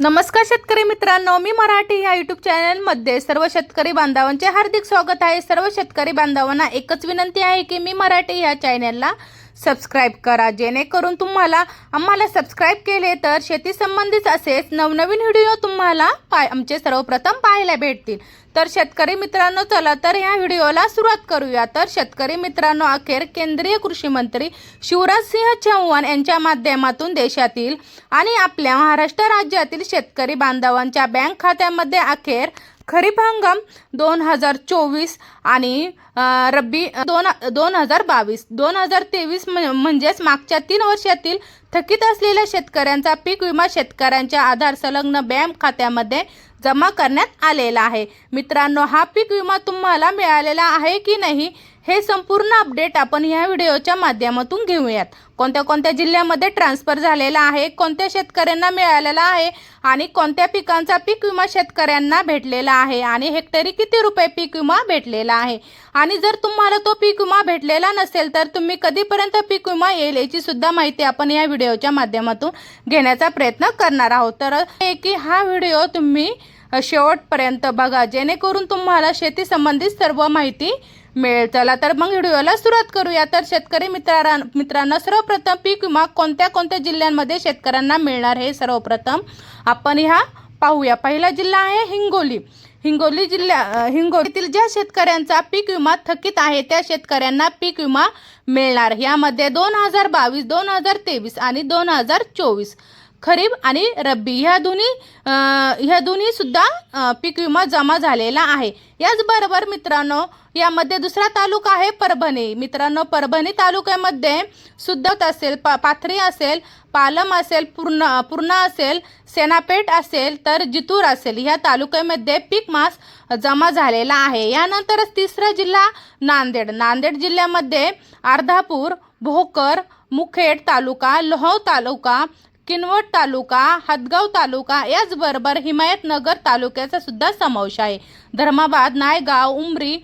नमस्कार शेतकरी मित्रांनो मी मराठी या यूट्यूब चॅनलमध्ये सर्व शेतकरी बांधवांचे हार्दिक स्वागत आहे. सर्व शेतकरी बांधवांना एकच विनंती आहे की मी मराठी या चॅनलला सबस्क्राईब करा जेणेकरून तुम्हाला आम्हाला सबस्क्राईब केले तर शेती संबंधित असेच नवनवीन व्हिडिओ तुम्हाला पाय आमचे सर्वप्रथम पाहायला भेटतील. तर शेतकरी मित्रांनो चला तर या व्हिडिओला सुरुवात करूया. तर शेतकरी मित्रांनो अखेर केंद्रीय कृषी मंत्री शिवराजसिंह चौहान यांच्या माध्यमातून देशातील आणि आपल्या महाराष्ट्र राज्यातील शेतकरी बांधवांच्या बँक खात्यामध्ये अखेर खरीप हंगाम दोन हजार चोवीस आणि रब्बी दोन दोन हजार बावीस. दोन हजार तेवीस म्हणजेच मागच्या तीन वर्षातील थकीत असलेल्या शेतकऱ्यांचा पीक विमा शेतकऱ्यांच्या आधार संलग्न बँक खात्यामध्ये जमा करण्यात आलेला आहे. मित्रांनो हा पीक विमा तुम्हाला मिळालेला आहे की नाही हे संपूर्ण अपडेट आपण या व्हिडिओच्या माध्यमातून घेऊयात. कोणत्या कोणत्या जिल्ह्यामध्ये ट्रान्सफर झालेला आहे कोणत्या शेतकऱ्यांना मिळालेला आहे आणि कोणत्या पिकांचा पीक विमा शेतकऱ्यांना भेटलेला आहे आणि हेक्टरी किती रुपये पीक विमा भेटलेला आहे. आणि जर तुम्हाला तो पीक विमा भेटलेला नसेल तर तुम्ही कधीपर्यंत पीक विमा येईल याची सुद्धा माहिती आपण या व्हिडिओच्या माध्यमातून घेण्याचा प्रयत्न करणार आहोत. तर की हा व्हिडिओ तुम्ही शेवटपर्यंत बघा जेणेकरून तुम्हाला शेती संबंधित सर्व माहिती मिळेल. चला तर मग व्हिडिओला सुरुवात करूया. तर शेतकरी मित्रां मित्रांना सर्वप्रथम पीक विमा कोणत्या कोणत्या जिल्ह्यांमध्ये शेतकऱ्यांना मिळणार हे सर्वप्रथम आपण ह्या पाहूया. पहिला जिल्हा आहे हिंगोली. हिंगोली जिल्ह्या हिंगोलीतील ज्या शेतकऱ्यांचा पीक विमा थकीत आहे त्या शेतकऱ्यांना पीक विमा मिळणार. यामध्ये दोन हजार बावीस दोन हजार तेवीस आणि दोन हजार चोवीस. खरीप आणि रब्बी ह्या दोन्ही ह्या दोन्ही सुद्धा पीक विमा जमा झालेला आहे. याचबरोबर मित्रांनो यामध्ये दुसरा तालुका आहे परभणी. मित्रांनो परभणी तालुक्यामध्ये सुद्धत असेल पा पाथरी असेल पालम असेल पूर्ण पूर्णा असेल सेनापेठ असेल तर जितूर असेल ह्या तालुक्यामध्ये पीक मास जमा झालेला आहे. यानंतरच तिसरा जिल्हा नांदेड. नांदेड जिल्ह्यामध्ये अर्धापूर भोकर मुखेड तालुका लोहव तालुका किनवट तालुका हदगाव तालुका याचबरोबर हिमायतनगर तालुक्याचा सुद्धा समावेश आहे. धर्माबाद नायगाव उमरी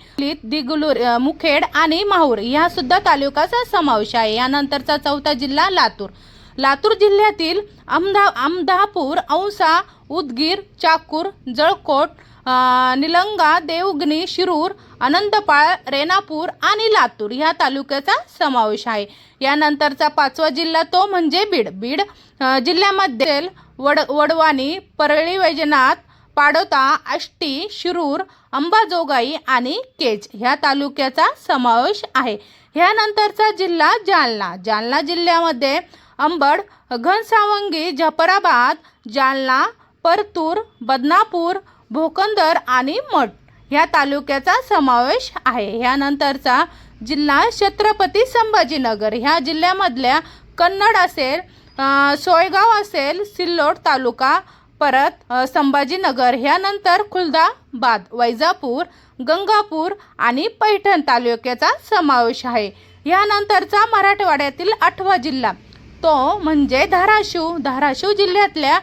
दिगलूर मुखेड आणि माहूर या सुद्धा तालुक्याचा समावेश आहे. यानंतरचा चौथा जिल्हा लातूर. लातूर जिल्ह्यातील अमदा अमदापूर औसा उदगीर चाकूर जळकोट निलंगा देवगणी शिरूर अनंतपाळ रेणापूर आणि लातूर ह्या तालुक्याचा समावेश आहे. यानंतरचा पाचवा जिल्हा तो म्हणजे बीड. बीड जिल्ह्यामध्ये वड वडवाणी परळी वैजनाथ पाडोता आष्टी शिरूर अंबाजोगाई आणि केज ह्या तालुक्याचा समावेश आहे. ह्यानंतरचा जिल्हा जालना. जालना जिल्ह्यामध्ये अंबड घनसावंगी जफराबाद जालना परतूर बदनापूर भोकंदर आणि मठ ह्या तालुक्याचा समावेश आहे. ह्यानंतरचा जिल्हा छत्रपती संभाजीनगर. ह्या जिल्ह्यामधल्या कन्नड असेल सोयगाव असेल सिल्लोड तालुका परत संभाजीनगर. ह्यानंतर खुलदाबाद वैजापूर गंगापूर आणि पैठण तालुक्याचा समावेश आहे. ह्यानंतरचा मराठवाड्यातील आठवा जिल्हा तो म्हणजे धाराशिव. धाराशिव जिल्ह्यातल्या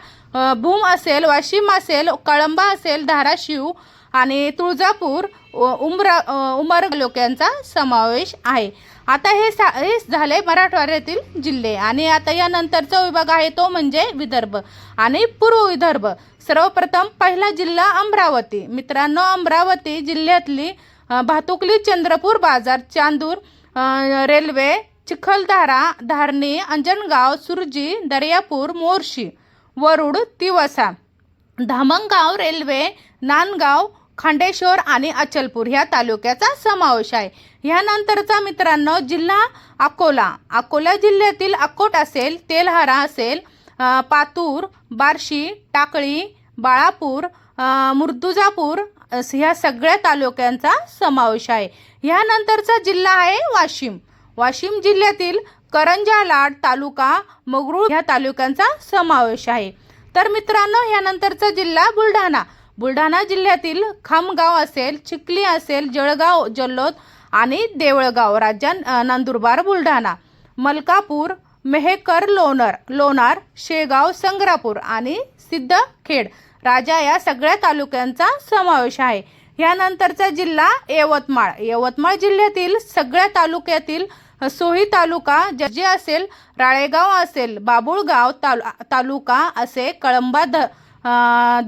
भूम असेल वाशिम असेल कळंबा असेल धाराशिव आणि तुळजापूर उमरा उमर तालुक्यांचा समावेश आहे. आता हे सा हे झाले मराठवाड्यातील जिल्हे आणि आता यानंतरचा विभाग आहे तो म्हणजे विदर्भ आणि पूर्व विदर्भ. सर्वप्रथम पहिला जिल्हा अमरावती. मित्रांनो अमरावती जिल्ह्यातली भातुकली चंद्रपूर बाजार चांदूर रेल्वे चिखलधारा धारणी अंजनगाव सुरजी दर्यापूर मोर्शी. वरुड तिवसा. धामणगाव रेल्वे नांदगाव खांडेश्वर आणि अचलपूर ह्या तालुक्याचा समावेश आहे. ह्यानंतरचा मित्रांनो जिल्हा अकोला. अकोला जिल्ह्यातील अकोट असेल तेलहारा असेल पातूर बार्शी टाकळी बाळापूर मुर्दुजापूर ह्या सगळ्या तालुक्यांचा समावेश आहे. ह्यानंतरचा जिल्हा आहे वाशिम. वाशिम जिल्ह्यातील करंजा लाड तालुका मगरूळ ह्या तालुक्यांचा समावेश आहे. तर मित्रांनो ह्यानंतरचा जिल्हा बुलढाणा. बुलढाणा जिल्ह्यातील खामगाव असेल चिखली असेल जळगाव जल्लोद आणि देवळगाव राज्या नंदुरबार बुलढाणा. मलकापूर मेहकर लोणार लोणार शेगाव संग्रापूर आणि सिद्धखेड राजा या सगळ्या तालुक्यांचा समावेश आहे. ह्यानंतरचा जिल्हा यवतमाळ. यवतमाळ जिल्ह्यातील सगळ्या तालुक्यातील सोही तालुका ज- जे असेल राळेगाव असेल बाबुळगाव तालु तालुका असे कळंबा ध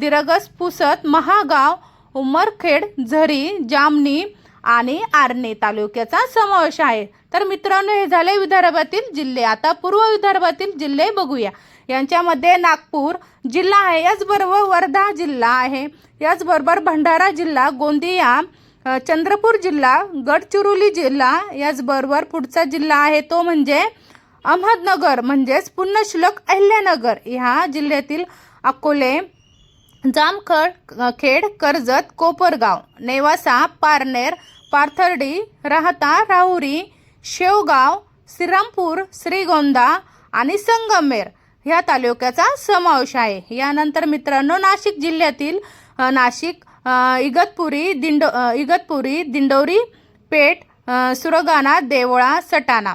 दिरगस पुसत महागाव उमरखेड झरी जामणी आणि आर्णे तालुक्याचा समावेश आहे. तर मित्रांनो हे झाले विदर्भातील जिल्हे. आता पूर्व विदर्भातील जिल्हे बघूया. यांच्यामध्ये नागपूर जिल्हा आहे. याचबरोबर वर्धा जिल्हा आहे. याचबरोबर भंडारा जिल्हा गोंदिया चंद्रपूर जिल्हा गडचिरोली जिल्हा याचबरोबर पुढचा जिल्हा आहे तो म्हणजे अहमदनगर म्हणजेच पुण्यश्लोक अहिल्यानगर. ह्या जिल्ह्यातील अकोले जामखड खेड कर्जत कोपरगाव नेवासा पारनेर पाथर्डी राहता राहुरी शेवगाव श्रीरामपूर श्रीगोंदा आणि संगमेर ह्या तालुक्याचा समावेश आहे. यानंतर मित्रांनो नाशिक जिल्ह्यातील नाशिक इगतपुरी दिंडो इगतपुरी दिंडोरी पेठ सुरगाणा देवळा सटाणा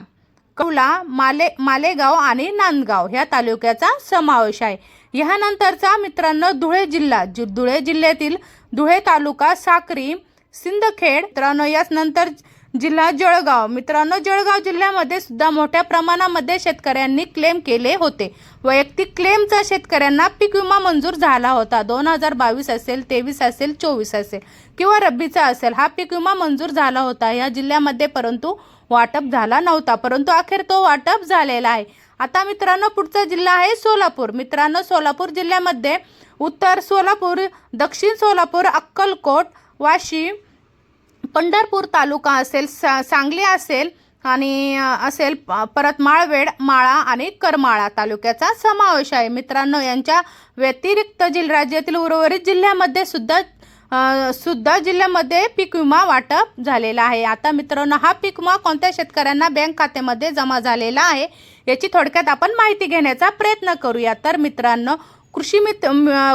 कौला माले मालेगाव आणि नांदगाव ह्या तालुक्याचा समावेश आहे. ह्यानंतरचा मित्रांनो धुळे जिल्हा धुळे जिल्ह्यातील धुळे तालुका साक्री सिंदखेड. मित्रांनो याच नंतर जिल्हा जळगाव. मित्रांनो जळगाव जिल्ह्यामध्ये सुद्धा मोठ्या प्रमाणामध्ये शेतकऱ्यांनी क्लेम केले होते. वैयक्तिक क्लेमचा शेतकऱ्यांना पीक विमा मंजूर झाला होता. दोन हजार बावीस असेल तेवीस असेल चोवीस असेल किंवा रब्बीचा असेल हा पीक विमा मंजूर झाला होता. या जिल्ह्यामध्ये परंतु वाटप झाला नव्हता परंतु अखेर तो वाटप झालेला आहे. आता मित्रांनो पुढचा जिल्हा आहे सोलापूर. मित्रांनो सोलापूर जिल्ह्यामध्ये उत्तर सोलापूर दक्षिण सोलापूर अक्कलकोट वाशी पंढरपूर तालुका असेल सा सांगली असेल आणि असेल परत माळवेड माळा आणि करमाळा तालुक्याचा समावेश आहे. मित्रांनो यांच्या व्यतिरिक्त जिल राज्यातील उर्वरित जिल्ह्यामध्ये सुद्धा सुद्धा जिल्ह्यामध्ये पीक विमा वाटप झालेला आहे. आता मित्रांनो हा पीक विमा कोणत्या शेतकऱ्यांना बँक खात्यामध्ये जमा झालेला आहे याची थोडक्यात आपण माहिती घेण्याचा प्रयत्न करूया. तर मित्रांनो कृषी मित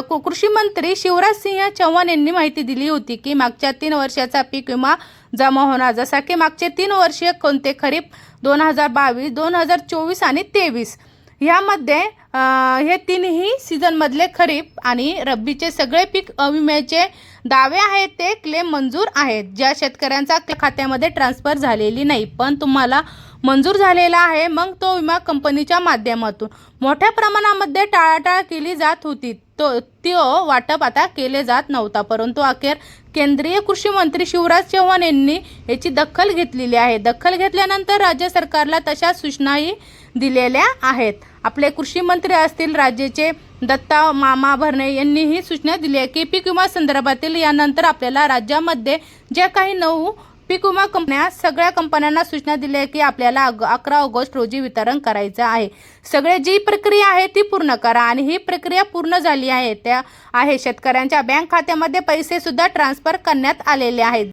कु- कृषी मंत्री शिवराज सिंह चौहान यांनी माहिती दिली होती की मागच्या तीन वर्षाचा पीक विमा जमा होणार जसा की मागचे तीन वर्षीय कोणते खरीप दोन हजार बावीस दोन हजार चोवीस आणि तेवीस. ह्यामध्ये हे तिन्ही सीझनमधले खरीप आणि रब्बीचे सगळे पीक विम्याचे दावे आहेत ते क्लेम मंजूर आहेत. ज्या शेतकऱ्यांचा खात्यामध्ये ट्रान्सफर झालेली नाही. पण तुम्हाला मंजूर झालेला आहे. मग तो विमा कंपनीच्या माध्यमातून मोठ्या प्रमाणामध्ये टाळाटाळ केली जात होती. तो तो वाटप आता केले जात नव्हता. परंतु अखेर केंद्रीय कृषी मंत्री शिवराज चौहान यांनी याची दखल घेतलेली आहे. दखल घेतल्यानंतर राज्य सरकारला तशा सूचनाही दिलेल्या आहेत. आपले कृषी मंत्री असतील राज्याचे दत्ता मामा भरणे यांनी ही सूचना दिली आहे. की पीक विमा संदर्भातील यानंतर आपल्याला राज्यामध्ये ज्या काही नऊ पीक विमा कंपन्या सगळ्या कंपन्यांना सूचना दिली आहे की आपल्याला अग अकरा ऑगस्ट रोजी वितरण करायचं आहे. सगळे जी प्रक्रिया आहे ती पूर्ण करा आणि ही प्रक्रिया पूर्ण झाली आहे त्या आहे. शेतकऱ्यांच्या बँक खात्यामध्ये पैसे सुद्धा ट्रान्सफर करण्यात आलेले आहेत.